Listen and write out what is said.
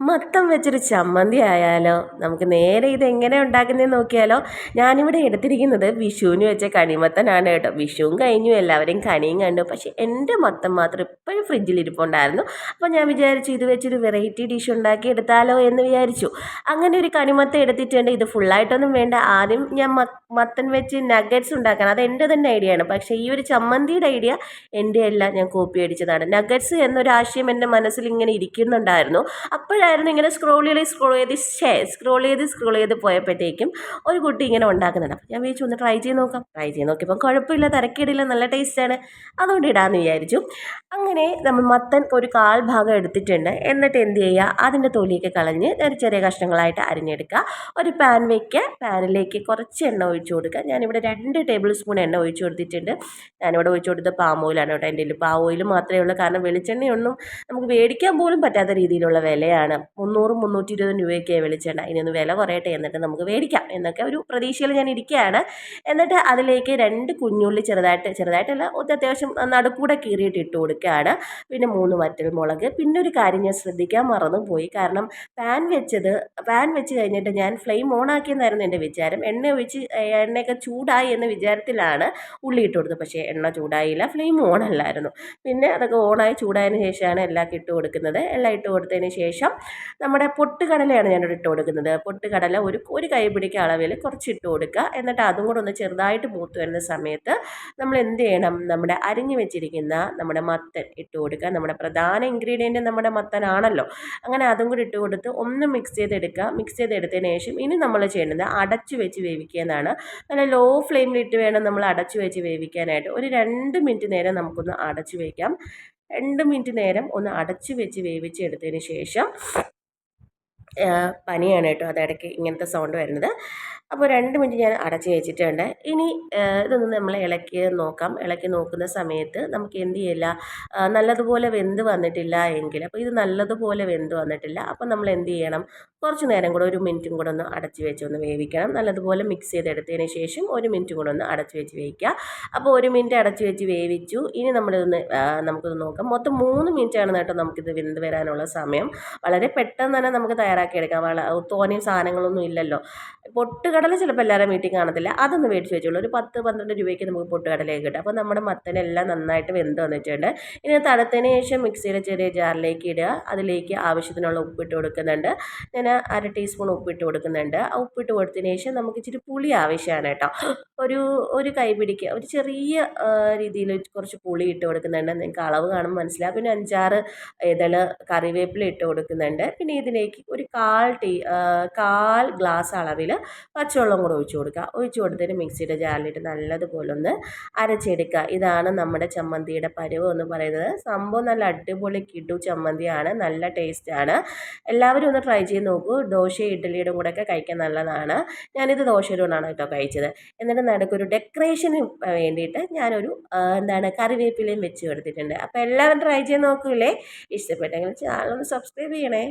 മത്തം വെച്ചൊരു ചമ്മന്തി ആയാലോ? നമുക്ക് നേരെ ഇത് എങ്ങനെ ഉണ്ടാക്കുന്നതെന്ന് നോക്കിയാലോ? ഞാനിവിടെ എടുത്തിരിക്കുന്നത് വിഷുവിന് വെച്ച കണിമത്തനാണ് കേട്ടോ. വിഷുവും കഴിഞ്ഞു എല്ലാവരെയും കണിയും കണ്ടു. പക്ഷേ എന്റെ മത്തം മാത്രം ഇപ്പോഴും ഫ്രിഡ്ജിൽ ഇരിപ്പുണ്ടായിരുന്നു. അപ്പോൾ ഞാൻ വിചാരിച്ചു ഇത് വെച്ചൊരു വെറൈറ്റി ഡിഷ് ഉണ്ടാക്കി എടുത്താലോ എന്ന് വിചാരിച്ചു. അങ്ങനെ ഒരു കണിമത്തം എടുത്തിട്ടുണ്ട് ഇത് ഫുള്ളായിട്ടൊന്നും വേണ്ട. ആദ്യം ഞാൻ മത്തൻ വെച്ച് നഗറ്റ്സ് ഉണ്ടാക്കണം. അത് എന്റെ തന്നെ ഐഡിയ ആണ്. പക്ഷേ ഈ ഒരു ചമ്മന്തിയുടെ ഐഡിയ എന്റെ എല്ലാം ഞാൻ കോപ്പി അടിച്ചതാണ്. നഗറ്റ്സ് എന്നൊരു ആശയം എന്റെ മനസ്സിൽ ഇങ്ങനെ ഇരിക്കുന്നുണ്ടായിരുന്നു. അപ്പോഴാണ് ഉണ്ടായിരുന്നു ഇങ്ങനെ സ്ക്രോൾ ചെയ്ത് സ്ക്രോൾ ചെയ്ത് ഷേ സ്ക്രോൾ ചെയ്ത് സ്ക്രോൾ ചെയ്ത് പോയപ്പോഴത്തേക്കും ഒരു കുട്ടി ഇങ്ങനെ ഉണ്ടാക്കുന്നുണ്ട്. ഞാൻ വിചാരിച്ചു ഒന്ന് ട്രൈ ചെയ്ത് നോക്കാം. ട്രൈ ചെയ്ത് നോക്കിയപ്പോൾ കുഴപ്പമില്ല തിരക്കേടില്ല നല്ല ടേസ്റ്റാണ് അതുകൊണ്ട് ഇടാമെന്ന് വിചാരിച്ചു. അങ്ങനെ നമ്മൾ മത്തൻ ഒരു കാൽ ഭാഗം എടുത്തിട്ടുണ്ട്. എന്നിട്ട് എന്ത് ചെയ്യുക? അതിന്റെ തൊലിയൊക്കെ കളഞ്ഞ് ഒരു ചെറിയ കഷ്ണങ്ങളായിട്ട് അരിഞ്ഞെടുക്കുക. ഒരു പാൻ വയ്ക്കുക പാനിലേക്ക് കുറച്ച് എണ്ണ ഒഴിച്ചു കൊടുക്കുക. ഞാനിവിടെ രണ്ട് ടേബിൾ സ്പൂൺ എണ്ണ ഒഴിച്ചു കൊടുത്തിട്ടുണ്ട്. ഞാനിവിടെ ഒഴിച്ചു കൊടുത്തത് പാം ഓയിലാണ് കേട്ടോ. എന്റെ പാം ഓയിൽ മാത്രമേ ഉള്ളൂ. കാരണം വെളിച്ചെണ്ണയൊന്നും നമുക്ക് മേടിക്കാൻ പോലും പറ്റാത്ത രീതിയിലുള്ള വിലയാണ്. മുന്നൂറ് മുന്നൂറ്റി ഇരുപത് രൂപയൊക്കെ വെളിച്ചെണ്ണ. ഇനി ഒന്ന് വില കുറയട്ടെ എന്നിട്ട് നമുക്ക് മേടിക്കാം. എന്നൊക്കെ ഒരു പ്രതീക്ഷയിൽ ഞാൻ ഇരിക്കുകയാണ്. എന്നിട്ട് അതിലേക്ക് രണ്ട് കുഞ്ഞുള്ളി ചെറുതായിട്ട് ചെറുതായിട്ടല്ല ഒത്തിരി അത്യാവശ്യം നടുക്കൂടെ കീറിയിട്ട് ഇട്ട് കൊടുക്കുകയാണ്. പിന്നെ മൂന്ന് വറ്റൽ മുളക് പിന്നെ ഒരു കാര്യം ഞാൻ ശ്രദ്ധിക്കാൻ മറന്നു പോയി കാരണം പാൻ വെച്ചത് പാൻ വെച്ച് കഴിഞ്ഞിട്ട് ഞാൻ ഫ്ലെയിം ഓൺ ആക്കിയെന്നായിരുന്നു എന്റെ വിചാരം. എണ്ണ ഒഴിച്ച് എണ്ണയൊക്കെ ചൂടായി എന്ന വിചാരത്തിലാണ് ഉള്ളി ഇട്ട് കൊടുത്തത്. പക്ഷേ എണ്ണ ചൂടായില്ല ഫ്ലെയിം ഓൺ അല്ലായിരുന്നു പിന്നെ അതൊക്കെ ഓണായി ചൂടായതിന് ശേഷമാണ് എല്ലാം ഇട്ട് കൊടുക്കുന്നത്. എല്ലാം ഇട്ട് കൊടുത്തതിന് ശേഷം നമ്മുടെ പൊട്ടുകടലയാണ് ഞാനിവിടെ ഇട്ട് കൊടുക്കുന്നത്. പൊട്ടുകടല ഒരു ഒരു കൈ പിടിക്ക അളവിൽ കുറച്ച് ഇട്ട് കൊടുക്കുക. എന്നിട്ട് അതും കൂടെ ഒന്ന് ചെറുതായിട്ട് മൂത്ത് വരുന്ന സമയത്ത് നമ്മൾ എന്ത് ചെയ്യണം? നമ്മുടെ അരിഞ്ഞു വെച്ചിരിക്കുന്ന നമ്മുടെ മത്തൻ ഇട്ട് കൊടുക്കുക. നമ്മുടെ പ്രധാന ഇൻഗ്രീഡിയന്റ് നമ്മുടെ മത്തനാണല്ലോ. അങ്ങനെ അതും കൂടി ഇട്ട് കൊടുത്ത് ഒന്ന് മിക്സ് ചെയ്തെടുക്കുക. മിക്സ് ചെയ്തെടുത്തതിന് ശേഷം ഇനി നമ്മൾ ചെയ്യേണ്ടത് അടച്ചു വെച്ച് വേവിക്കുക എന്നാണ് നല്ല ലോ ഫ്ലെയിമിലിട്ട് വേണം നമ്മൾ അടച്ചു വെച്ച് വേവിക്കാനായിട്ട്. ഒരു രണ്ട് മിനിറ്റ് നേരം നമുക്കൊന്ന് അടച്ചു വയ്ക്കാം രണ്ട് മിനിറ്റ് നേരം ഒന്ന് അടച്ചു വെച്ച് വേവിച്ചെടുത്തതിന് ശേഷം പനിയാണ് കേട്ടോ. അതിടയ്ക്ക് ഇങ്ങനത്തെ സൗണ്ട് വരുന്നത്. അപ്പോൾ രണ്ട് മിനിറ്റ് ഞാൻ അടച്ച് വെച്ചിട്ടുണ്ട്. ഇനി ഇതൊന്ന് നമ്മൾ ഇളക്കി നോക്കാം. ഇളക്കി നോക്കുന്ന സമയത്ത് നമുക്ക് എന്ത് ചെയ്യില്ല? നല്ലതുപോലെ വെന്ത് വന്നിട്ടില്ല എങ്കിൽ അപ്പോൾ ഇത് നല്ലതുപോലെ വെന്ത് വന്നിട്ടില്ല. അപ്പോൾ നമ്മൾ എന്ത് ചെയ്യണം? കുറച്ച് നേരം കൂടെ ഒരു മിനിറ്റും കൂടെ ഒന്ന് അടച്ച് വെച്ച് ഒന്ന് വേവിക്കണം. നല്ലതുപോലെ മിക്സ് ചെയ്തെടുത്തതിന് ശേഷം ഒരു മിനിറ്റും കൂടെ ഒന്ന് അടച്ച് വെച്ച് വേവിക്കുക. അപ്പോൾ ഒരു മിനിറ്റ് അടച്ച് വെച്ച് വേവിച്ചു. ഇനി നമ്മളിതൊന്ന് നമുക്കിത് നോക്കാം. മൊത്തം മൂന്ന് മിനിറ്റാണ് കേട്ടോ നമുക്കിത് വെന്ത് വരാനുള്ള സമയം. വളരെ പെട്ടെന്ന് തന്നെ നമുക്ക് തയ്യാറാക്കിയെടുക്കാം. വള തോനെയും സാധനങ്ങളൊന്നും ഇല്ലല്ലോ. പൊട്ടുകടല ചിലപ്പോൾ എല്ലാവരും വീട്ടിൽ കാണത്തില്ല. അതൊന്ന് മേടിച്ച് വെച്ചോളൂ. ഒരു പത്ത് പന്ത്രണ്ട് രൂപയ്ക്ക് നമുക്ക് പൊട്ടുകടലയൊക്കെ കിട്ടും. അപ്പോൾ നമ്മുടെ മത്തനെല്ലാം നന്നായിട്ട് വെന്ത് വന്നിട്ടുണ്ട്. ഇനി തണുത്തതിന് ശേഷം മിക്സിയുടെ ചെറിയ ജാറിലേക്ക് ഇടുക. അതിലേക്ക് ആവശ്യത്തിനുള്ള ഉപ്പിട്ട് കൊടുക്കുന്നുണ്ട്. ഞാൻ അര ടീസ്പൂൺ ഉപ്പിട്ട് കൊടുക്കുന്നുണ്ട്. ആ ഉപ്പിട്ട് കൊടുത്തതിന് ശേഷം നമുക്ക് ഇച്ചിരി പുളി ആവശ്യമാണ് കേട്ടോ. ഒരു ഒരു കൈപിടിക്ക് ഒരു ചെറിയ രീതിയിൽ കുറച്ച് പുളി ഇട്ട് കൊടുക്കുന്നുണ്ട്. നിങ്ങൾക്ക് അളവ് കാണുമ്പോൾ മനസ്സിലാവും. പിന്നെ അഞ്ചാറ് ഇതൾ കറിവേപ്പില ഇട്ട് കൊടുക്കുന്നുണ്ട്. പിന്നെ ഇതിലേക്ക് ഒരു കാൽ ടീ കാൽ ഗ്ലാസ് അളവിൽ പച്ചവെള്ളം കൂടെ ഒഴിച്ചു കൊടുക്കുക. ഒഴിച്ചു കൊടുത്തിട്ട് മിക്സിയുടെ ജാറിലിട്ട് നല്ലതുപോലെ ഒന്ന് അരച്ചെടുക്കുക. ഇതാണ് നമ്മുടെ ചമ്മന്തിയുടെ പരുവ് എന്ന് പറയുന്നത്. സംഭവം നല്ല അടിപൊളി കിടു ചമ്മന്തിയാണ്. നല്ല ടേസ്റ്റാണ്. എല്ലാവരും ഒന്ന് ട്രൈ ചെയ്ത് നോക്കൂ. ദോശ ഇഡ്ഡലിയുടെ കൂടെയൊക്കെ കഴിക്കാൻ നല്ലതാണ്. ഞാനിത് ദോശയുടെ കൊണ്ടാണ് കേട്ടോ കഴിച്ചത്. എന്നിട്ട് നടുക്കൊരു ഡെക്കറേഷന് വേണ്ടിയിട്ട് ഞാനൊരു എന്താണ് കറിവേപ്പിലയും വെച്ച് കൊടുത്തിട്ടുണ്ട്. അപ്പോൾ എല്ലാവരും ട്രൈ ചെയ്ത് നോക്കൂലേ ഇഷ്ടപ്പെട്ടെങ്കിൽ ചാനൽ ഒന്ന് സബ്സ്ക്രൈബ് ചെയ്യണേ.